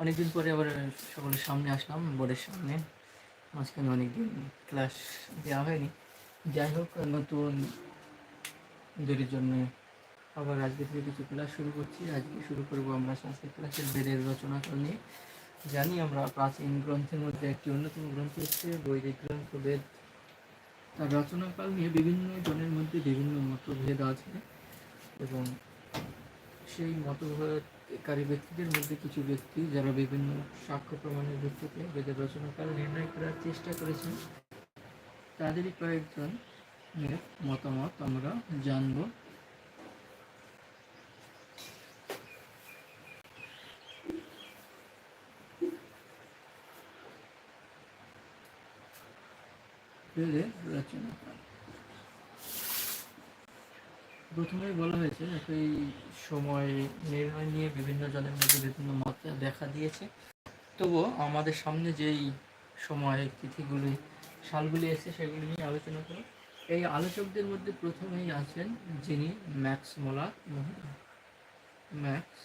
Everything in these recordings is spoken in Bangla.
অনেকদিন পরে আবার সকলের সামনে আসলাম, বোর্ডের সামনে। মাঝখানে অনেকদিন ক্লাস দেওয়া হয়নি। যাই হোক, নতুন দেরির জন্য আবার আজকে থেকে কিছু ক্লাস শুরু করছি। আজকে শুরু করব আমরা সংস্কৃত ক্লাসের বেদের রচনাকাল নিয়ে। জানি আমরা প্রাচীন গ্রন্থের মধ্যে একটি অন্যতম গ্রন্থ হচ্ছে বৈদিক গ্রন্থ, বেদ। তার রচনাকাল নিয়ে বিভিন্ন জনের মধ্যে বিভিন্ন মতভেদ আছে এবং সেই মতভেদকারী ব্যক্তিদের মধ্যে কিছু ব্যক্তি যারা বিভিন্ন সাক্ষ্য প্রমাণের ভিত্তিতে বেদের রচনাকাল নির্ণয় করার চেষ্টা করেছেন, তাদেরই কয়েকজন মতামত আমরা জানব। বেদের রচনাকাল। প্রথমেই বলা হয়েছে একই সময় নির্ণয় নিয়ে বিভিন্ন জনের মধ্যে বিভিন্ন মত দেখা দিয়েছে। তবুও আমাদের সামনে যেই সময়, তিথিগুলি, সালগুলি এসে সেগুলি নিয়ে আলোচনা করো এই আলোচকদের মধ্যে প্রথমেই আছেন যিনি ম্যাক্স মোলা মহোদয় ম্যাক্স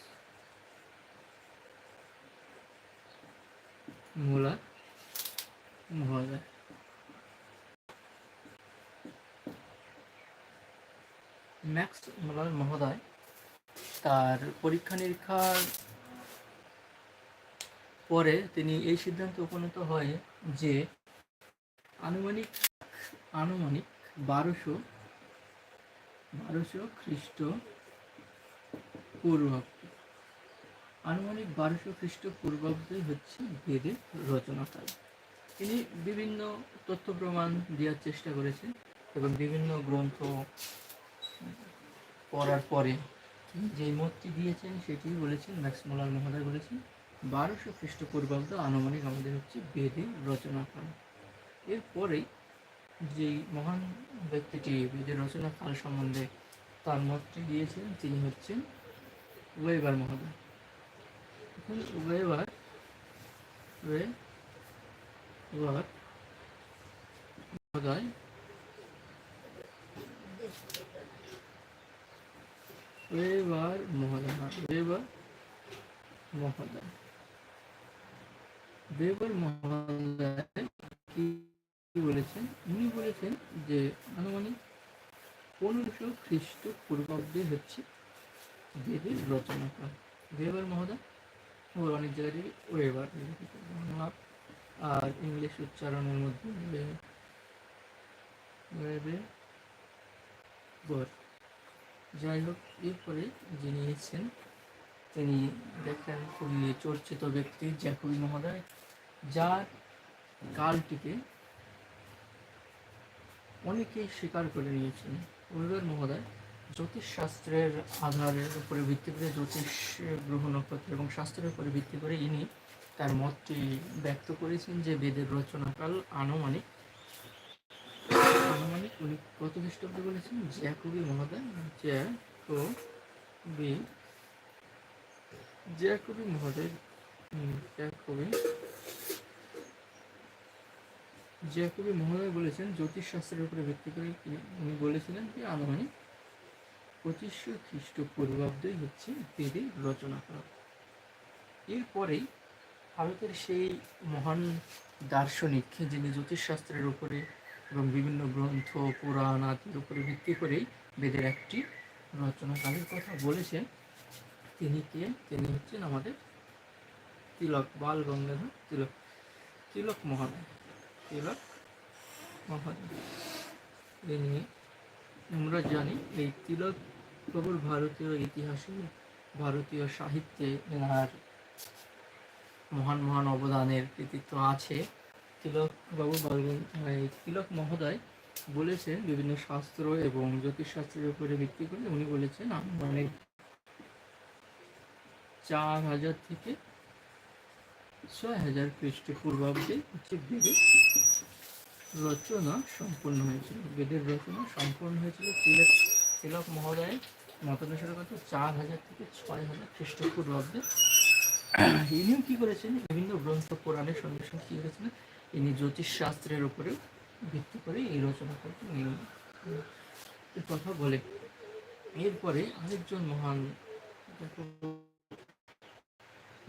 মোলা মহোদয়। ম্যাক্স মোলার মহোদয় তার পরীক্ষা নিরীক্ষার পরে তিনি এই সিদ্ধান্তে উপনীত হয় যে আনুমানিক আনুমানিক বারোশো বারোশো খ্রিস্ট পূর্বাব্দ আনুমানিক বারোশো খ্রিস্ট পূর্বাব্দে হচ্ছে বেদের রচনাকাল তিনি বিভিন্ন তথ্য প্রমাণ দেওয়ার চেষ্টা করেছেন এবং বিভিন্ন গ্রন্থ পড়ার পরে যেই মতটি দিয়েছেন সেটি বলেছেন ম্যাক্সমোলার মহোদয় বলেছেন, বারোশো খ্রিস্টপূর্বাব্দ আনুমানিক আমাদের হচ্ছে বেদে রচনা রচনাকাল এরপরেই যেই মহান ব্যক্তিটি বেদের রচনা কাল সম্বন্ধে তার মতটি দিয়েছেন, তিনি হচ্ছেন ওয়েবার মহোদয়। এখন ওয়েবার ওয়েবার মহোদয় ওয়েবার মহোদয় হ্যাঁ, ওয়েবার মহোদয় ওয়েবার মহোদয় কি বলেছেন? উনি বলেছেন যে আনুমানিক পনেরোশো খ্রিস্ট পূর্বাব্দে হচ্ছে বেদের রচনাকাল ওয়েবার মহোদয় ও অনেক জায়গায় ওয়েবার বাংলা আর ইংলিশ উচ্চারণের মধ্যে ওয়েবার যাই হোক এরপরে যিনি এসেছেন, তিনি দেখেন খুবই চর্চিত ব্যক্তি জ্যাকুবি মহোদয়, যার কালটিকে অনেকেই স্বীকার করে নিয়েছেন। ওয়েবার মহোদয় জ্যোতিষশাস্ত্রের আধারের উপরে ভিত্তি করে জ্যোতিষ গ্রহ নক্ষত্র এবং শাস্ত্রের উপরে ভিত্তি করে ইনি তার মতটি ব্যক্ত করেছেন যে বেদের রচনাকাল আনুমানিক উনি কত খ্রিস্টাব্দে বলেছেন? জ্যাকুবি মহোদয় জ্যাকবি জ্যাকুবি মহোদয় জ্যাকুবি জ্যাকুবি মহোদয় বলেছেন, জ্যোতিষশাস্ত্রের উপরে ভিত্তি করে উনি বলেছিলেন যে আনুমানিক পঁচিশশো খ্রিস্টপূর্বাব্দই হচ্ছে বেদের রচনা করা। এরপরেই ভারতের সেই মহান দার্শনিক যিনি জ্যোতিষশাস্ত্রের উপরে এবং বিভিন্ন গ্রন্থ, পুরাণ আদির উপরে ভিত্তি করেই বেদের একটি রচনাকালের কথা বলেছেন। তিনি কে? তিনি হচ্ছেন আমাদের তিলক, বাল গঙ্গাধর তিলক তিলক মহোদয়। তিলক মহোদয়। তিনি আমরা জানি, এই তিলক প্রবল ভারতীয় ইতিহাসে, ভারতীয় সাহিত্যে এনার মহান মহান অবদানের কৃতিত্ব আছে। তিলক বাবু তিলক মহোদয় বলেছেন বিভিন্ন শাস্ত্র এবং জ্যোতিষশাস্ত্রের উপরে ভিত্তি করে উনি বলেছেন, আনুমানিক চার হাজার থেকে ছয় হাজার খ্রিস্টপূর্বাব্দে হচ্ছে বেদের রচনা সম্পূর্ণ হয়েছিল। বেদের রচনা সম্পূর্ণ হয়েছিল তিলক তিলক মহোদয়ের মতানুসারে কথা চার হাজার থেকে ছয় হাজার খ্রিস্টপূর্বাব্দে। ইনিও কী করেছেন? বিভিন্ন গ্রন্থ পুরাণের সঙ্গে সঙ্গে কী করেছেন? ইনি জ্যোতিষশাস্ত্রের উপরে ভিত্তি করে এই রচনা করতে কথা বলে। এরপরে আরেকজন মহান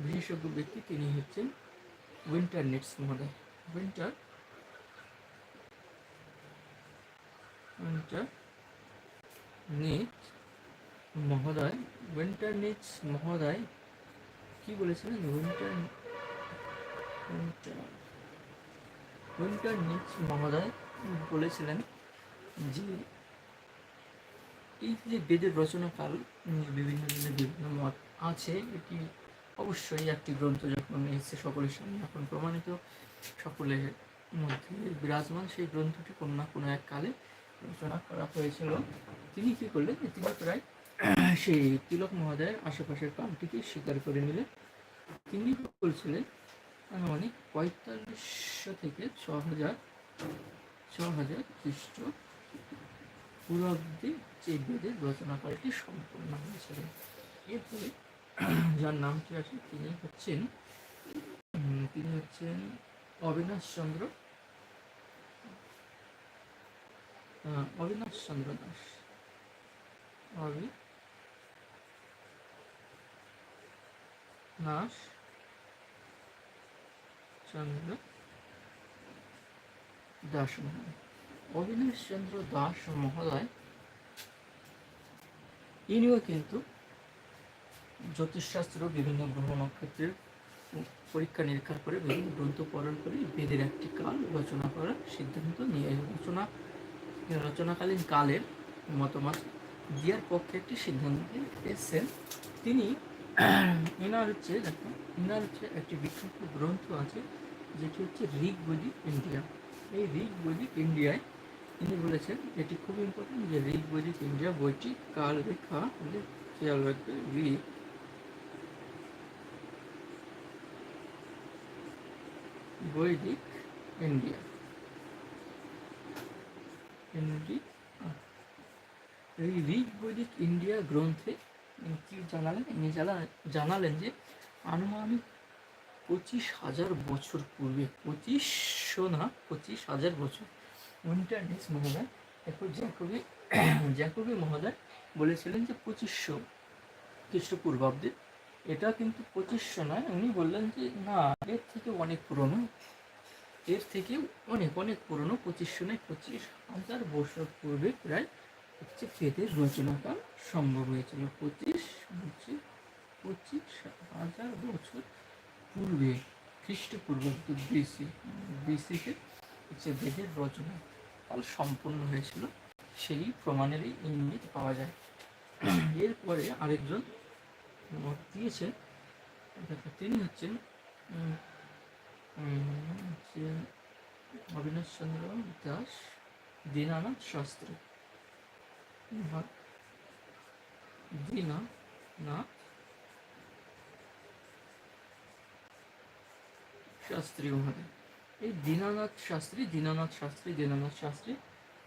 বিশেষজ্ঞ ব্যক্তি তিনি হচ্ছেন উইন্টার নেটস মহোদয়। উইন্টার উইন্টার নেট মহোদয়, উইন্টার নেটস মহোদয় কি বলেছিলেন? উইন্টার উইন্টার উইন্টার নেটস মহোদয় বলেছিলেন যে এই যে বেদের রচনাকাল বিভিন্ন জনের বিভিন্ন মত আছে, এটি অবশ্যই একটি গ্রন্থ যখন এসেছে সকলের সামনে এখন প্রমাণিত, সকলের মধ্যে বিরাজমান, সেই গ্রন্থটি কোনো না কোনো এক কালে রচনা করা হয়েছিল। তিনি কি করলেন তিনি প্রায় সেই তিলক মহোদয়ের আশেপাশের কামটিকে স্বীকার করে নিলেন। তিনি বলছিলেন আনুমানিক পঁয়তাল্লিশশো থেকে ছ হাজার ছ হাজার খ্রিস্ট পূর্বাব্দে যে বেদের রচনাকারটি সম্পূর্ণ হয়েছিল এরপরে যার নামটি আছে? তিনি হচ্ছেন তিনি হচ্ছেন অবিনাশ চন্দ্র আহ, অবিনাশ দাস। অবি নাশ চন্দ্র দাস অবিনাশ চন্দ্র দাস মহোদয়, ইনিও কিন্তু জ্যোতিষশাস্ত্র, বিভিন্ন গ্রহ নক্ষত্রের পরীক্ষা নিরীক্ষা করে বিভিন্ন গ্রন্থ পড়ার করে বেদের একটি কাল রচনা করার সিদ্ধান্ত নিয়ে রচনা, রচনাকালীন কালের মতামত দিয়ার পক্ষে একটি সিদ্ধান্ত এসেছেন। তিনি এনার হচ্ছে দেখো এনার হচ্ছে একটি বিখ্যাত গ্রন্থ আছে যেটি হচ্ছে ঋগ বৈদিক ইন্ডিয়া। এই ঋগ বৈদিক ইন্ডিয়ায় তিনি বলেছেন, এটি খুব ইম্পর্টেন্ট যে ঋগ বৈদিক ইন্ডিয়া বইটি কাল রেখা খেয়াল রাখবে ঋগ বৈদিক ইন্ডিয়া। এই ঋগ বৈদিক ইন্ডিয়া গ্রন্থে কি জানালেন? ইনি জানা- জানালেন যে আনুমানিক পঁচিশ হাজার বছর পূর্বে পঁচিশশো না, পঁচিশ হাজার বছর। উইন্টারনেস মহোদয়। এরপর জ্যাকবি জ্যাকবি মহোদয় বলেছিলেন যে পঁচিশশো খ্রিস্টপূর্বাব্দে। এটা কিন্তু পঁচিশশো নয়, উনি বললেন যে না, এর থেকে অনেক পুরনো। এর থেকে অনেক অনেক পুরনো পঁচিশশো নয়, পঁচিশ হাজার বছর পূর্বে প্রায় হচ্ছে বেদের রচনাকাল সম্ভব হয়েছিল। পঁচিশ পঁচিশ হাজার বছর পূর্বে খ্রিস্টপূর্বাব্দ বিসি বিসিতে হচ্ছে বেদের রচনা কাল সম্পূর্ণ হয়েছিল, সেই প্রমাণেরই ইঙ্গিত পাওয়া যায়। এরপরে আরেকজন মত দিয়েছেন তিনি হচ্ছেন অবিনাশ চন্দ্র দাস দীনানাথ শাস্ত্রী। দীনানাথ শাস্ত্রী মহোদয় এই দীনানাথ শাস্ত্রী দীনানাথ শাস্ত্রী দীনানাথ শাস্ত্রী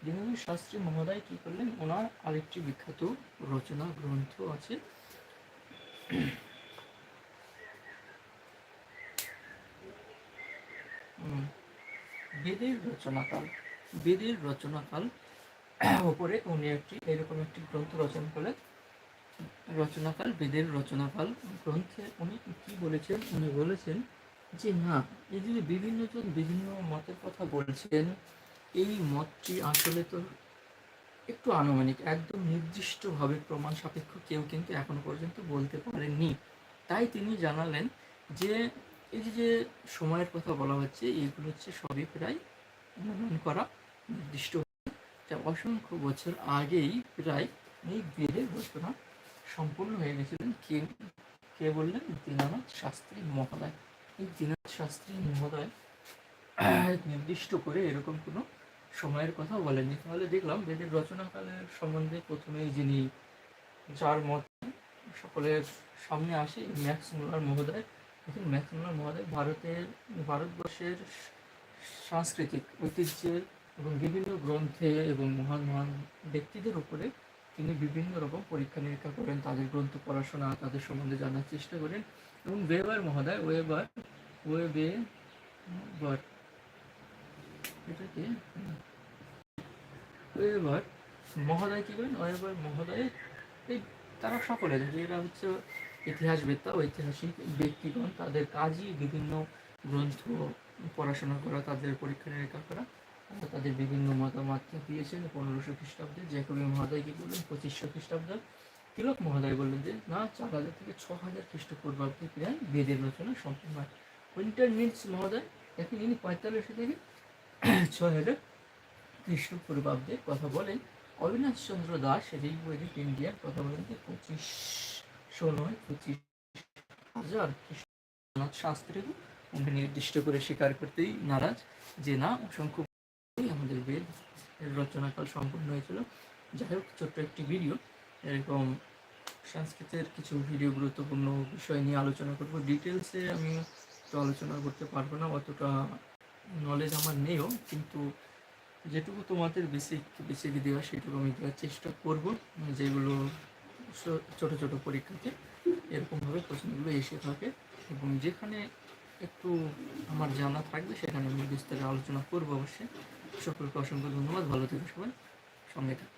দীনানাথ শাস্ত্রী মহোদয় কি করলেন? ওনার আরেকটি বিখ্যাত রচনা গ্রন্থ আছে। বেদের রচনাকাল। বেদের রচনাকাল ওপরে উনি একটি, এরকম একটি গ্রন্থ রচনা করলেন। রচনাকাল, বেদের রচনাকাল গ্রন্থে উনি কি বলেছেন? উনি বলেছেন যে না, এই যে বিভিন্ন জন বিভিন্ন মতের কথা বলছেন, এই মতটি আসলে তো একটু আনুমানিক, একদম নির্দিষ্টভাবে প্রমাণ সাপেক্ষ কেউ কিন্তু এখনও পর্যন্ত বলতে পারেননি। তাই তিনি জানালেন যে, এই যে সময়ের কথা বলা হচ্ছে এইগুলো হচ্ছে সবই প্রায় অনুমান করা নির্দিষ্ট। যা অসংখ্য বছর আগেই প্রায় এই বেদের ঘোষণা সম্পূর্ণ হয়ে গেছিলেন কে কে বললেন? দীনানাথ শাস্ত্রী মহোদয়। শাস্ত্রী মহোদয় নির্দিষ্ট করে এরকম কোনো সময়ের কথা বলেননি। তাহলে দেখলাম বেদের রচনাকালের সম্বন্ধে প্রথমেই যিনি যার মত সকলের সামনে আসে ম্যাক্স মহোদয়। দেখুন ম্যাক্স মহোদয় ভারতের, ভারতবর্ষের সাংস্কৃতিক ঐতিহ্যের এবং বিভিন্ন গ্রন্থে এবং মহান মহান ব্যক্তিদের উপরে তিনি বিভিন্ন রকম পরীক্ষা নিরীক্ষা করেন, তাদের গ্রন্থ পড়াশোনা, তাদের সম্বন্ধে জানার চেষ্টা করেন। এবং ওয়েবার মহোদয়, ওয়েবার, ওয়েবে, বার। এটাকে, ওয়েবার, মহোদয় কি করেন ওয়েবার, মহোদয়, এই তারা সকলে এরা হচ্ছে ইতিহাসবেত্তা ঐতিহাসিক ব্যক্তিগণ, তাদের কাজই বিভিন্ন গ্রন্থ পড়াশোনা করা, তাদের পরীক্ষা নিরীক্ষা করা তাদের বিভিন্ন মতামত দিয়েছেন পনেরোশো খ্রিস্টাব্দে। জ্যাকবি মহোদয় কি বললেন? পঁচিশশো খ্রিস্টাব্দে। তিলক মহোদয় বললেন যে, না, চার হাজার থেকে ছ হাজার খ্রিস্টপূর্বাব্দে প্রায় বেদের রচনা সম্পূর্ণ হয়। উইন্টার মিন্স মহোদয়, দেখেন ইনি পঁয়তাল্লিশ থেকে ছয় হাজার খ্রিস্টপূর্বাব্দে কথা বলেন। অবিনাশ চন্দ্র দাস ঋগ্বেদিক ইন্ডিয়ার কথা বলেন যে পঁচিশশো নয়, পঁচিশ হাজার খ্রিস্টনাথ শাস্ত্রী উনি নির্দিষ্ট করে স্বীকার করতেই নারাজ যে, না, অসংখ্য আমাদের বেদ রচনাকাল সম্পূর্ণ হয়েছিল। যাই হোক, ছোট্ট একটি ভিডিও। এরকম সংস্কৃতের কিছু ভিডিও গুরুত্বপূর্ণ বিষয় নিয়ে আলোচনা করব। ডিটেলসে আমি তো আলোচনা করতে পারব না, অতটা নলেজ আমার নেইও, কিন্তু যেটুকু তোমাদের বেসিক বেসিক দেওয়া সেটুকু আমি দেওয়ার চেষ্টা করব, যেগুলো ছোট ছোট পরীক্ষাতে এরকমভাবে প্রশ্নগুলো এসে থাকে এবং যেখানে একটু আমার জানা থাকবে সেখানে আমি বিস্তারে আলোচনা করব অবশ্যই। সকলকে অসংখ্য ধন্যবাদ, ভালো থেকো সবাই, সঙ্গে থাকো।